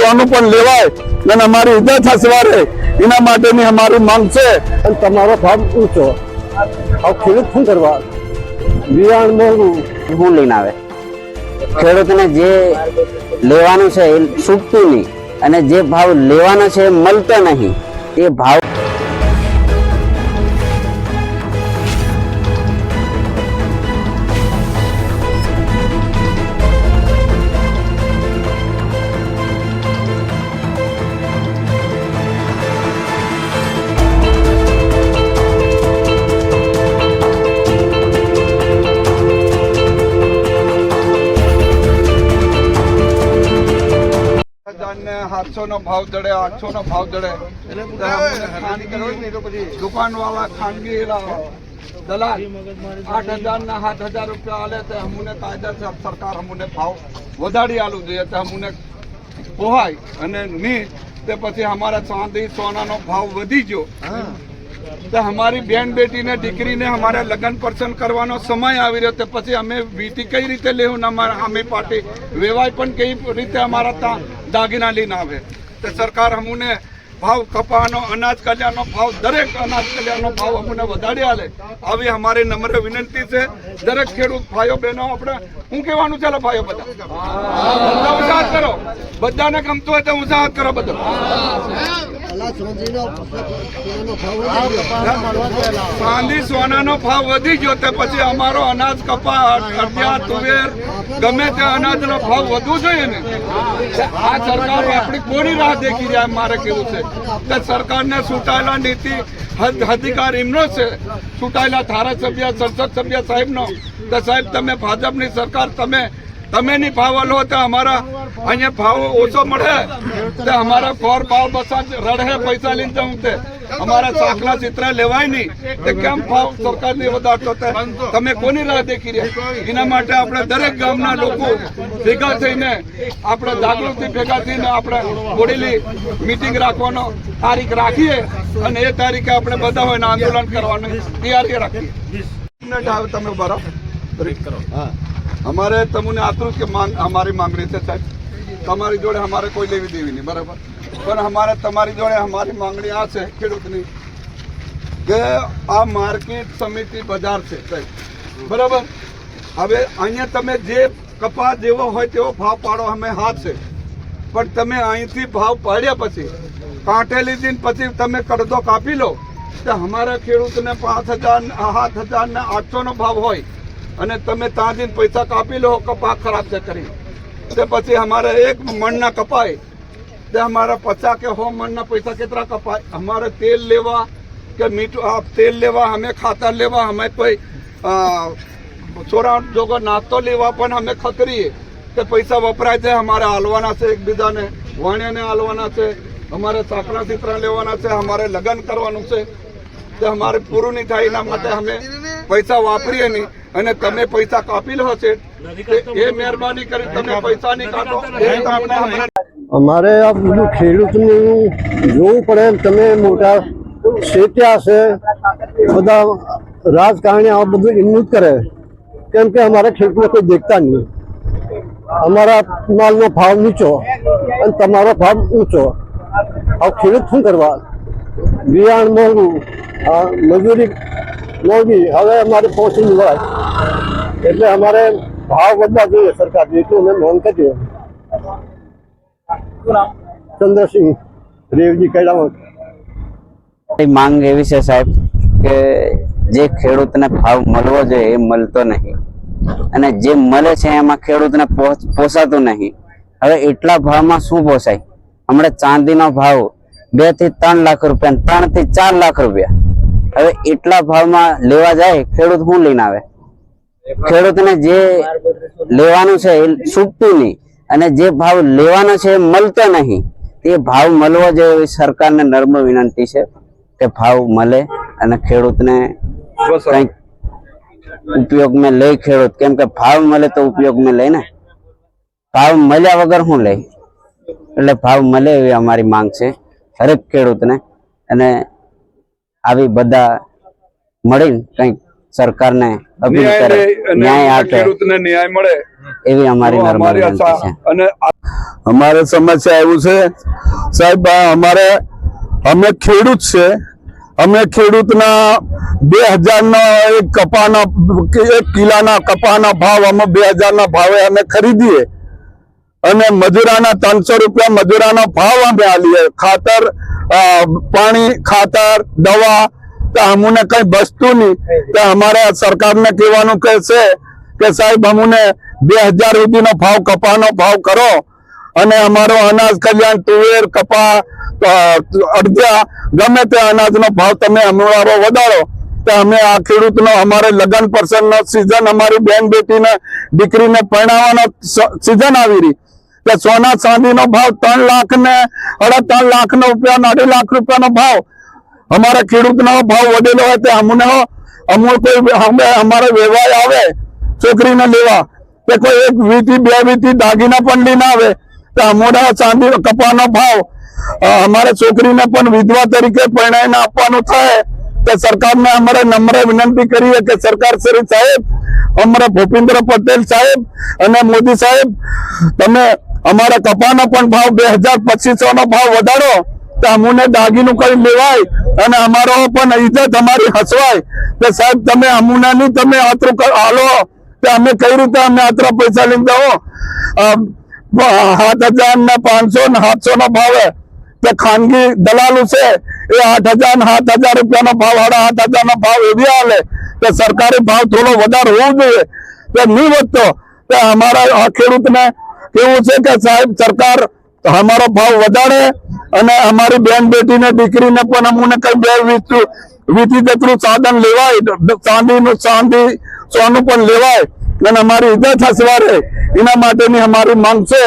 સોનું પણ લેવાય અને અમારી ઇજ્જત હસવારે એના માટેની અમારી માંગ છે. અને તમારો ભાવ ઊંચો હવે ખેડૂત શું કરવા? બિયારણ મોંઘું. હું લઈને આવે. ખેડૂતને જે લેવાનું છે એ છૂટતું નહીં. અને જે ભાવ લેવાનો છે એ મળતો નહીં. એ ભાવ સાતસો નો ભાવ ચડે. આઠસો નો ભાવ ચડે દુકાન વાળા ખાનગી દલાલ આઠ હજાર ના સાત હજાર રૂપિયા આલે તે અમને કાયદેસર સરકાર અમને ભાવ વધારી આલું જોઈએ તો અમને પોહાય અને નહીં તે પછી અમારા ચાંદી સોનાનો ભાવ વધી ગયો. તો અમારી બેન બેટીને દીકરીને અમારે લગ્ન પ્રસંગ કરવાનો સમય આવી રહ્યો તે પછી અમે વીટી કઈ રીતે લેવું અમારા અમે પાર્ટી? વેવાય પણ કઈ રીતે અમારા ત્યાં દાગીના લઈને આવે. તે સરકાર અમને ભાવ કપાનો અનાજ કલ્યાણનો ભાવ, દરેક અનાજ કલ્યાણનો ભાવ અમને વધારી આલે. આવી અમારી નમ્ર વિનંતી છે. દરેક ખેડૂત ભાઈઓ, બહેનો, આપણે હું કહેવાનું ચાલો ભાઈઓ બધા. બધા ઉત્સાહ કરો. બધાને ગમતું હોય તો ઉત્સાહ કરો બધો. ચાંદી સોનાનો ભાવ વધી ગયો તે પછી અમારો અનાજ કપા અડદિયા, તુવેર, ગમે તે અનાજનો ભાવ વધુ જોઈએ ને? આ સરકાર આપણી કોની રાહ દેખી રહ્યા મારે કેવું છે. કે સરકારને સુટાયેલા નીતિ અધિકાર એમનો છે. ચૂંટાયેલા ધારાસભ્ય, સંસદ સભ્ય સાહેબનો. કે સાહેબ, તમે ભાજપની સરકાર, તમે તમે નહીં ભાવ લો તો અમારા અહીંયા ભાવ ઓછો મળે. તો અમારા ફોર ભાવ બસા રડે પૈસા લઈને જવું તે. અમારા ચાકલા ચિત્ર લેવાય નહીં. તે કેમ ભાવ સરકારની વધારતો તે? તમે કોની રાહ દેખી રહ્યા? એના માટે આપણે દરેક ગામના લોકો ભેગા થઈને આપણે જાગૃતિ ભેગા થઈને આપણે બોડેલી મીટિંગ રાખવાનો તારીખ રાખીએ અને એ તારીખે આપણે બધા હોય ને આંદોલન કરવાની. તૈયારી રાખીએ. તમે બરાબર કરો. રહો અમારે તમને આતરું કે માંગ અમારી માંગણી છે સાહેબ. તમારી જોડે અમારે કોઈ લેવી દેવી નહીં, બરાબર? પણ અમારે તમારી જોડે અમારી માંગણી આ છે, ખેડૂતની, કે આ માર્કેટ સમિતિ બજાર છે, સાહેબ. બરાબર? હવે અહીંયા તમે જે કપાસ જેવો હોય તેવો ભાવ પાડો, અમે હાથ છે. પણ તમે અહીંથી ભાવ પાડ્યા પછી કાંઠે લીધી પછી તમે કડદો કાપી લો, તો અમારા ખેડૂતને પાંચ હજાર, સાત હજાર ને આઠસો નો ભાવ હોય. અને તમે ત્યાં જઈને પૈસા કાપી લો કપા ખરાબ છે કરી. તે પછી અમારે એક મણના કપાય. તે અમારા પચાસ કે સો મણના પૈસા કેટલા કપાય? અમારે તેલ લેવા કે મીઠું આપ તેલ લેવા, અમે ખાતર લેવા, અમે કોઈ છોરા જોગો નાસ્તો લેવા પણ અમે ખતરીએ કે પૈસા વપરાય છે, અમારે હાલવાના છે એકબીજાને. વાણિયાને હાલવાના છે, અમારે સાકરા ચિત્રા લેવાના છે, અમારે લગ્ન કરવાનું છે. તે અમારે પૂરું નહીં થાય એના માટે અમે પૈસા વાપરીએ નહીં. અને તમે પૈસા કાપી લો છે. એ મહેરબાની કરી તમે પૈસા નહીં કાઢો અમારે આ બધું ખેડૂતનું જોવું પડે એમ તમે મોટા શેત્યા છે બધા રાજકારણી આ બધું એમનું જ કરે. કેમ કે અમારા ખેડૂતો કોઈ દેખતા નહીં. અમારા માલનો ભાવ નીચો અને તમારો ભાવ ઊંચો. હવે ખેડૂત શું કરવા? બિયારણ મોંઘું આ મજૂરી મોંઘી હવે અમારે પહોંચી વળાય એટલે અમારે ભાવ વધવા જોઈએ સરકાર એટલું અમે માંગ કરીએ ચંદ્રસિંહ રેવજી કૈલાવત. માંગ એવી છે સાહેબ કે જે ખેડૂતને ભાવ મળવો જોઈએ એ મળતો નહીં. અને જે મળે છે એમાં ખેડૂતને પોસાતું નહીં. હવે એટલા ભાવમાં શું પોસાય? હમણાં ચાંદીનો ભાવ બેથી ત્રણ લાખ રૂપિયા ત્રણથી ચાર લાખ રૂપિયા. હવે એટલા ભાવમાં લેવા જાય, ખેડૂત શું લઈને આવે? ખેડૂતને જે લેવાનું છે એ છૂટતું નહીં. અને જે ભાવ લેવાનો છે એ મળતો નહીં. તે ભાવ મળવો જોઈએ સરકારને નર્મ વિનંતી છે કે ભાવ મળે અને ખેડૂતને કંઈક ઉપયોગમાં લે ખેડૂત. કેમ કે ભાવ મળે તો ઉપયોગમાં લે ને. ભાવ મળ્યા વગર શું લે એટલે ભાવ મળે એવી અમારી માંગ છે હરેક ખેડૂતને. અને આવી બધા મળીને કંઈક સરકારને અપીલ કરે. ન્યાય આપે. ખેડૂતને ન્યાય મળે. એવી અમારી અમારી આશા અને અમારે સમસ્યા એવું છે સાહેબ અમારે અમે ખેડૂત છે. અમે ખેડૂતના બે હજારના એક કપાના એક કિલાના કપાના ભાવ અમે બે હજારના ભાવે અમે ખરીદીએ. અને મજૂરાના ત્રણસો રૂપિયા મજૂરાનો ભાવ અમે આલીએ. ખાતર પાણી, ખાતર, દવા અમને કઈ બચતું નહીં. તો અમારે સરકારને કહેવાનું કે છે કે સાહેબ, અમુને બે હજાર રૂપિયાનો ભાવ કપાનો ભાવ કરો અને અમારો અનાજ કલ્યાણ, તુવેર, કપા અડધા, ગમે તે અનાજનો ભાવ તમે અમારો વધારો, તો અમે આ ખેડૂતનો અમારે લગ્ન પ્રસંગનો સિઝન અમારી બેન બેટીને દીકરીને પરણાવવાનો સિઝન આવી રહી. કે સોના ચાંદીનો ભાવ ત્રણ લાખ ને અઢા ત્રણ લાખ નો રૂપિયા અઢી લાખ રૂપિયાનો ભાવ. અમારા ખેડૂતનો ભાવ વધેલો હોય તે અમને અમુક કોઈ અમે, અમારે વ્યવહાર આવે, છોકરીને લેવા. કે કોઈ એક વીથી બે વીથી દાગીના પણ લઈને આવે, તો અમારા ચાંદી કપાનો ભાવ. અમારે છોકરીને પણ વિધવા તરીકે પરણાઈને આપવાનું થાય. તો સરકારને અમારે નમ્ર વિનંતી કરીએ કે સરકાર શ્રી સાહેબ, અમારા ભૂપેન્દ્ર પટેલ સાહેબ અને મોદી સાહેબ, તમે અમારા કપાનો પણ ભાવ બે હજાર પચીસો નો ભાવ વધારો, તો અમુને દાગીનું કઈ લેવાય અને અમારો પણ ઇજ્જત અમારી હસવાય. કે સાહેબ, તમે અમુના ની તમે આતરું હાલો. કે અમે કઈ રીતે અમે આતરા પૈસા લઈને દો સાત હજાર ને પાંચસો ને સાતસો નો ભાવે કે ખાનગી દલાલો છે, એ આઠ હજાર ને સાત હજાર રૂપિયાનો ભાવ સાડા આઠ હજાર નો ભાવ એવી હાલે. કે સરકારી ભાવ થોડો વધારે હોવો જોઈએ. કે નહીં વધતો. કે અમારા આ ખેડૂતને કેવું છે કે સાહેબ, સરકાર અમારો ભાવ વધારે અને અમારી બેન બેટીને, દીકરીને પણ અમને કઈ બે વીતી જેટલું સાધન લેવાય, ચાંદીનું ચાંદી, સોનું પણ લેવાય અને અમારી ઇજ્જત હસવારે એના માટેની અમારી માંગ છે.